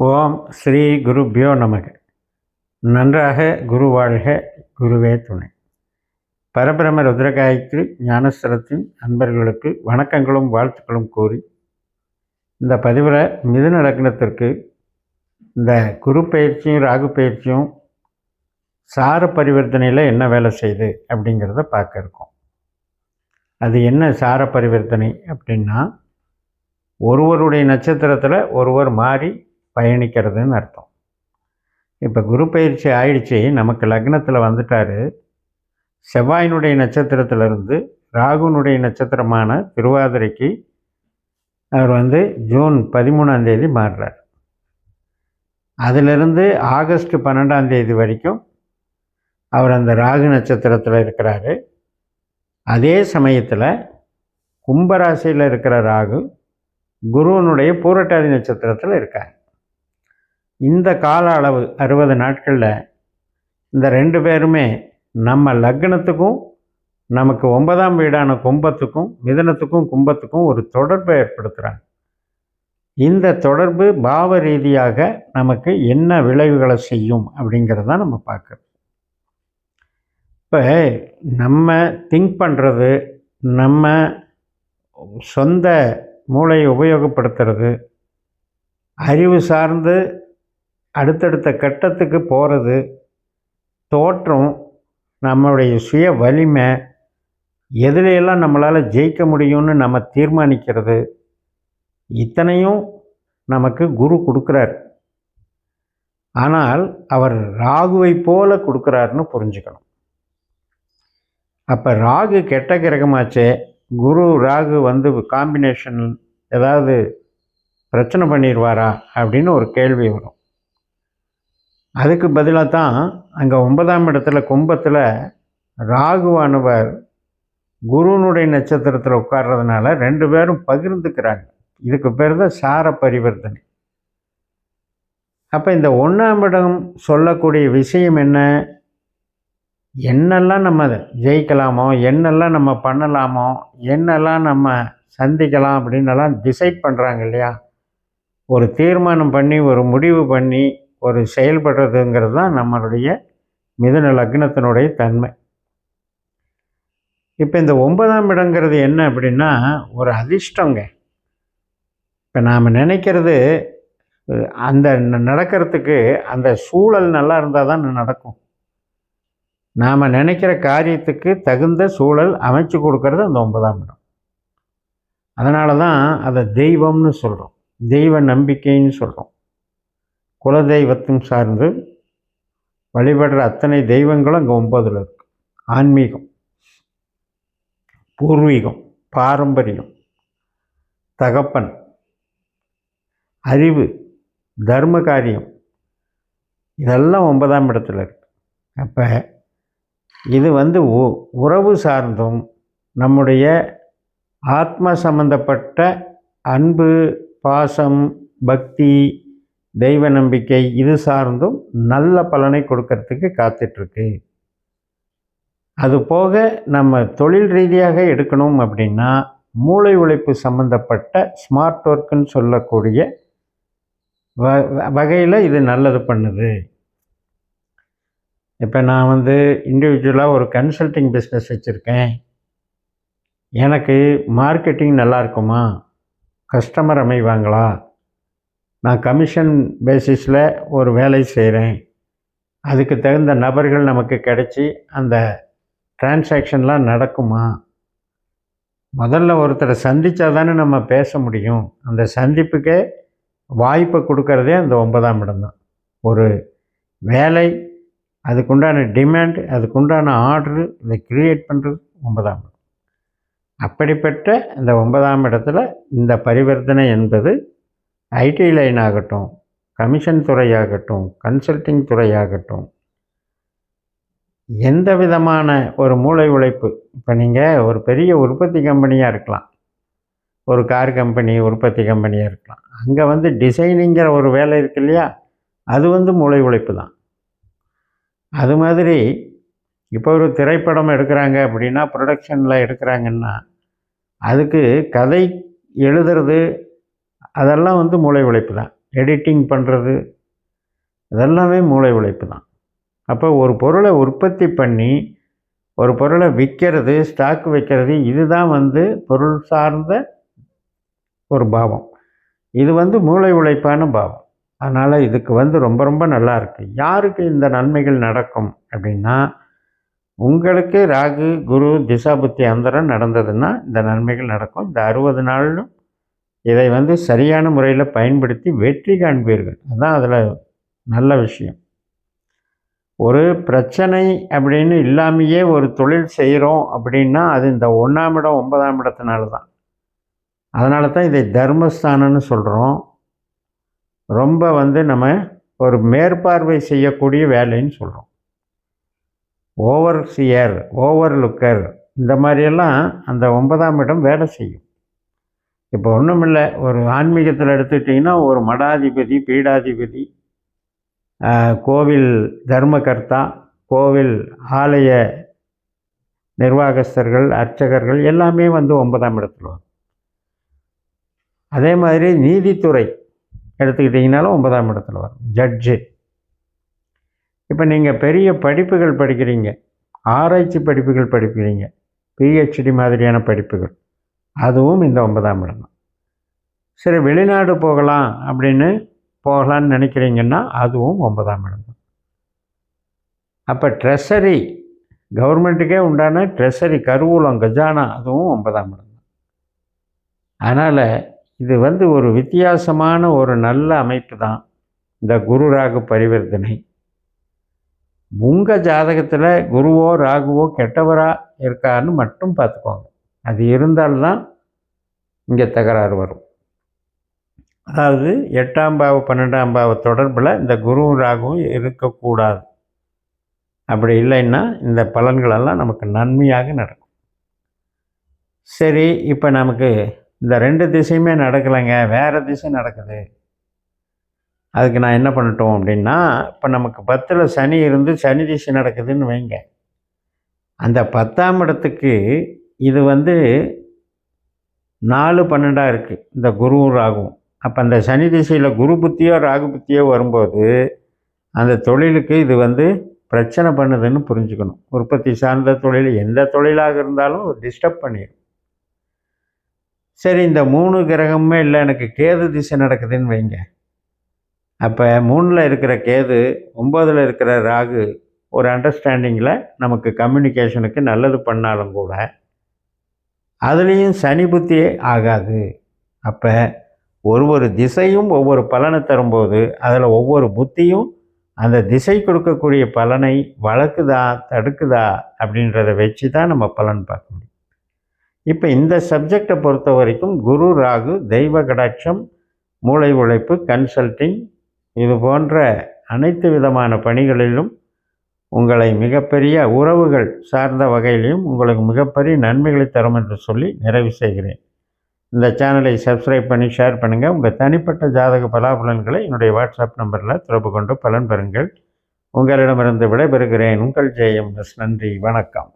ஓம் ஸ்ரீ குருப்யோ நமக. நன்றாக குரு வாழ்க குருவே துணை. பரபிரம ருத்ரகாயத்ரி ஞானஸ்வரத்தின் அன்பர்களுக்கு வணக்கங்களும் வாழ்த்துக்களும் கூறி இந்த பதிவில் மிதுன லக்னத்திற்கு இந்த குரு பயிற்சியும் ராகு பயிற்சியும் சார பரிவர்த்தனையில் என்ன வேலை செய்யுது அப்படிங்கிறத பார்க்க இருக்கோம். அது என்ன சார பரிவர்த்தனை அப்படின்னா ஒருவருடைய நட்சத்திரத்தில் ஒருவர் மாறி பயணிக்கிறதுன்னு அர்த்தம். இப்போ குரு பயிற்சி ஆயிடுச்சு நமக்கு லக்னத்தில் வந்துட்டார். செவ்வாயினுடைய நட்சத்திரத்திலிருந்து ராகுனுடைய நட்சத்திரமான திருவாதிரைக்கு அவர் வந்து ஜூன் பதிமூணாம் தேதி மாறுறார். அதிலிருந்து ஆகஸ்ட் பன்னெண்டாம் தேதி வரைக்கும் அவர் அந்த ராகு நட்சத்திரத்தில் இருக்கிறாரு. அதே சமயத்தில் கும்பராசியில் இருக்கிற ராகு குருவனுடைய பூரட்டாதி நட்சத்திரத்தில் இருக்காங்க இந்த கால அளவு அறுபது நாட்களில் இந்த ரெண்டு பேருமே நம்ம லக்னத்துக்கும் நமக்கு ஒன்பதாம் வீடான கும்பத்துக்கும் மிதனத்துக்கும் கும்பத்துக்கும் ஒரு தொடர்பை ஏற்படுத்துகிறாங்க இந்த தொடர்பு பாவ ரீதியாக நமக்கு என்ன விளைவுகளை செய்யும் அப்படிங்கிறத நம்ம பார்க்குறோம் இப்போ நம்ம திங்க் பண்ணுறது நம்ம சொந்த மூளையை உபயோகப்படுத்துறது அறிவு சார்ந்து அடுத்தடுத்த கட்டத்துக்கு போகிறது தோற்றம் நம்மளுடைய சுய வலிமை எதுலையெல்லாம் நம்மளால் ஜெயிக்க முடியும்னு நம்ம தீர்மானிக்கிறது இத்தனையும் நமக்கு குரு கொடுக்குறார். ஆனால் அவர் ராகுவை போல கொடுக்குறாருன்னு புரிஞ்சுக்கணும். அப்போ ராகு கெட்ட கிரகமாச்சே குரு ராகு வந்து காம்பினேஷன் ஏதாவது பிரச்சனை பண்ணிடுவாரா அப்படின்னு ஒரு கேள்வி வரும். அதுக்கு பதிலாக தான் அங்கே ஒன்பதாம் இடத்துல கும்பத்தில் ராகுவானவர் குருனுடைய நட்சத்திரத்தில் உட்கார்றதுனால ரெண்டு பேரும் பகிர்ந்துக்கிறாங்க. இதுக்கு பேர் தான் சார பரிவர்த்தனை. அப்போ இந்த ஒன்றாம் இடம் சொல்லக்கூடிய விஷயம் என்ன? என்னெல்லாம் நம்ம ஜெயிக்கலாமோ என்னெல்லாம் நம்ம பண்ணலாமோ என்னெல்லாம் நம்ம சந்திக்கலாம் அப்படின்னெல்லாம் டிசைட் பண்ணுறாங்க இல்லையா? ஒரு தீர்மானம் பண்ணி ஒரு முடிவு பண்ணி ஒரு செயல்படுறதுங்கிறது தான் நம்மளுடைய மிதுன லக்னத்தினுடைய தன்மை. இப்போ இந்த ஒன்பதாம் இடங்கிறது என்ன அப்படின்னா ஒரு அதிர்ஷ்டங்க. இப்போ நாம் நினைக்கிறது அந்த நடக்கிறதுக்கு அந்த சூழல் நல்லா இருந்தால் தான் நடக்கும். நாம் நினைக்கிற காரியத்துக்கு தகுந்த சூழல் அமைச்சு கொடுக்கறது அந்த ஒன்பதாம் இடம். அதனால தான் அதை தெய்வம்னு சொல்கிறோம் தெய்வ நம்பிக்கைன்னு சொல்கிறோம் குலதெய்வத்தும் சார்ந்து வழிபடுற அத்தனை தெய்வங்களும் அங்கே ஒம்பதில் இருக்கு. ஆன்மீகம் பூர்வீகம் பாரம்பரியம் தகப்பன் அறிவு தர்ம காரியம். இதெல்லாம் ஒன்பதாம் இடத்துல இருக்கு. அப்போ இது வந்து உறவு சார்ந்தும் நம்முடைய ஆத்ம சம்பந்தப்பட்ட அன்பு பாசம் பக்தி தெய்வ நம்பிக்கை இது சார்ந்தும் நல்ல பலனை கொடுக்கறதுக்கு காத்துட்ருக்கு. அது போக நம்ம தொழில் ரீதியாக எடுக்கணும் அப்படின்னா மூளை உழைப்பு சம்மந்தப்பட்ட ஸ்மார்ட் ஒர்க்குன்னு சொல்லக்கூடிய வ வகையில் இது நல்லது பண்ணுது. இப்போ நான் வந்து இண்டிவிஜுவலாக ஒரு கன்சல்டிங் பிஸ்னஸ் வச்சுருக்கேன். எனக்கு மார்க்கெட்டிங் நல்லா இருக்குமா? கஸ்டமர் அமைவாங்களா? நான் கமிஷன் பேசிஸில் ஒரு வேலை செய்கிறேன் அதுக்கு தகுந்த நபர்கள் நமக்கு கிடச்சி அந்த டிரான்சாக்ஷன்லாம் நடக்குமா? முதல்ல ஒருத்தரை சந்தித்தா தானே நம்ம பேச முடியும். அந்த சந்திப்புக்கே வாய்ப்பை கொடுக்கறதே அந்த ஒன்பதாம் இடம்தான். ஒரு வேலை அதுக்குண்டான டிமாண்ட் அதுக்குண்டான ஆர்டரு இதை க்ரியேட் பண்ணுறது ஒன்பதாம் இடம். அப்படிப்பட்ட இந்த ஒன்பதாம் இடத்துல இந்த பரிவர்த்தனை என்பது ஐடி லைன் ஆகட்டும் கமிஷன் துறையாகட்டும் கன்சல்டிங் துறையாகட்டும் எந்த விதமான ஒரு மூளை உழைப்பு? இப்போ நீங்கள் ஒரு பெரிய உற்பத்தி கம்பெனியாக இருக்கலாம். ஒரு கார் கம்பெனி உற்பத்தி கம்பெனியாக இருக்கலாம். அங்கே வந்து டிசைனிங்கிற ஒரு வேலை இருக்கு இல்லையா? அது வந்து மூளை உழைப்பு தான். அது மாதிரி இப்போ ஒரு திரைப்படம் எடுக்கிறாங்க அப்படின்னா ப்ரொடக்ஷனில் எடுக்கிறாங்கன்னா அதுக்கு கதை எழுதுறது அதெல்லாம் வந்து மூளை உழைப்பு தான். எடிட்டிங் பண்ணுறது இதெல்லாமே மூளை உழைப்பு தான். அப்போ ஒரு பொருளை உற்பத்தி பண்ணி ஒரு பொருளை விற்கிறது ஸ்டாக் வைக்கிறது இதுதான் வந்து பொருள் சார்ந்த ஒரு பாவம். இது வந்து மூளை உழைப்பான பாவம். அதனால் இதுக்கு வந்து ரொம்ப ரொம்ப நல்லா இருக்குது யாருக்கு இந்த நன்மைகள் நடக்கும் அப்படின்னா உங்களுக்கு ராகு குரு திசாபுத்தி அந்தரம் நடந்ததுன்னா இந்த நன்மைகள் நடக்கும். இந்த அறுபது நாளிலும் இதை வந்து சரியான முறையில் பயன்படுத்தி வெற்றி காண்பீர்கள். அதுதான் அதில் நல்ல விஷயம். ஒரு பிரச்சனை அப்படின்னு இல்லாமையே ஒரு தொழில் செய்கிறோம் அப்படின்னா அது இந்த ஒன்றாம் இடம் ஒன்பதாம் இடத்தினால தான். அதனால தான் இதை தர்மஸ்தானம்னு சொல்கிறோம் ரொம்ப வந்து நம்ம ஒரு மேற்பார்வை செய்யக்கூடிய வேலைன்னு சொல்கிறோம் ஓவர் சியர் ஓவர் லுக்கர் இந்த மாதிரியெல்லாம் அந்த ஒன்பதாம் இடம் வேலை செய்யும். இப்போ ஒன்றும் இல்லை ஒரு ஆன்மீகத்தில் எடுத்துக்கிட்டிங்கன்னா ஒரு மடாதிபதி பீடாதிபதி கோவில் தர்மகர்த்தா கோவில் ஆலய நிர்வாகஸ்தர்கள் அர்ச்சகர்கள் எல்லாமே வந்து ஒன்பதாம் இடத்துல வரும். அதே மாதிரி நீதித்துறை எடுத்துக்கிட்டிங்கனாலும் ஒன்பதாம் இடத்துல வரும் ஜட்ஜு. இப்போ நீங்கள் பெரிய படிப்புகள் படிக்கிறீங்க ஆராய்ச்சி படிப்புகள் படிக்கிறீங்க பிஹெச்டி மாதிரியான படிப்புகள். அதுவும் இந்த ஒன்பதாம் இடம். தான் சரி வெளிநாடு போகலாம் அப்படின்னு போகலான்னு நினைக்கிறீங்கன்னா அதுவும் ஒன்பதாம் இடம். தான் அப்போ ட்ரெஷரி கவர்மெண்ட்டுக்கே உண்டான ட்ரெஷரி கருவூலம் கஜானா அதுவும் ஒன்பதாம் இடம். தான் அதனால் இது வந்து ஒரு வித்தியாசமான ஒரு நல்ல அமைப்பு தான் இந்த குரு ராகு பரிவர்த்தனை. உங்கள் ஜாதகத்தில் குருவோ ராகுவோ கெட்டவராக இருக்கான்னு மட்டும் பார்த்துக்கோங்க. அது இருந்தால்தான் இங்கே தகராறு வரும். அதாவது எட்டாம் பாவ பன்னெண்டாம் பாவ தொடர்பில் இந்த குரு ராகுவும் இருக்கக்கூடாது. அப்படி இல்லைன்னா இந்த பலன்களெல்லாம் நமக்கு நன்மையாக நடக்கும். சரி இப்போ நமக்கு இந்த ரெண்டு திசையுமே நடக்கலைங்க வேறு திசை நடக்குது. அதுக்கு நான் என்ன பண்ணட்டும் அப்படின்னா இப்போ நமக்கு பத்தில் சனி இருந்து சனி திசை நடக்குதுன்னு வைங்க. அந்த பத்தாம் இடத்துக்கு இது வந்து நாலு பன்னெண்டாக இருக்குது இந்த குரு ராகும் அப்போ அந்த சனி திசையில் குரு புத்தியோ ராகு புத்தியோ வரும்போது அந்த தொழிலுக்கு இது வந்து பிரச்சனை பண்ணுதுன்னு புரிஞ்சுக்கணும். உற்பத்தி சார்ந்த தொழில் எந்த தொழிலாக இருந்தாலும் டிஸ்டர்ப் பண்ணிடும் சரி இந்த மூணு கிரகமுமே இல்லை எனக்கு கேது திசை நடக்குதுன்னு வைங்க. அப்போ மூணில் இருக்கிற கேது ஒம்பதில் இருக்கிற ராகு ஒரு அண்டர்ஸ்டாண்டிங்கில் நமக்கு கம்யூனிகேஷனுக்கு நல்லது பண்ணாலும் கூட அதுலேயும் சனி புத்தியே ஆகாது. அப்போ ஒரு ஒரு திசையும் ஒவ்வொரு பலனை தரும்போது அதில் ஒவ்வொரு புத்தியும் அந்த திசை கொடுக்கக்கூடிய பலனை வளர்க்குதா தடுக்குதா அப்படின்றத வச்சு தான் நம்ம பலன் பார்க்க முடியும். இப்போ இந்த சப்ஜெக்டை பொறுத்த வரைக்கும் குரு ராகு தெய்வ கடாட்சம் மூளை உழைப்பு கன்சல்டிங் இது போன்ற அனைத்து விதமான பணிகளிலும் உங்களை மிகப்பெரிய உறவுகள் சார்ந்த வகையிலையும் உங்களுக்கு மிகப்பெரிய நன்மைகளை தரும் என்று சொல்லி நிறைவு செய்கிறேன். இந்த சேனலை சப்ஸ்கிரைப் பண்ணி ஷேர் பண்ணுங்கள் உங்கள் தனிப்பட்ட ஜாதக பலாபலன்களை என்னுடைய வாட்ஸ்அப் நம்பரில் தொடர்பு கொண்டு பலன் பெறுங்கள். உங்களிடமிருந்து விடைபெறுகிறேன். உங்கள் ஜெயம் எஸ் நன்றி. வணக்கம்.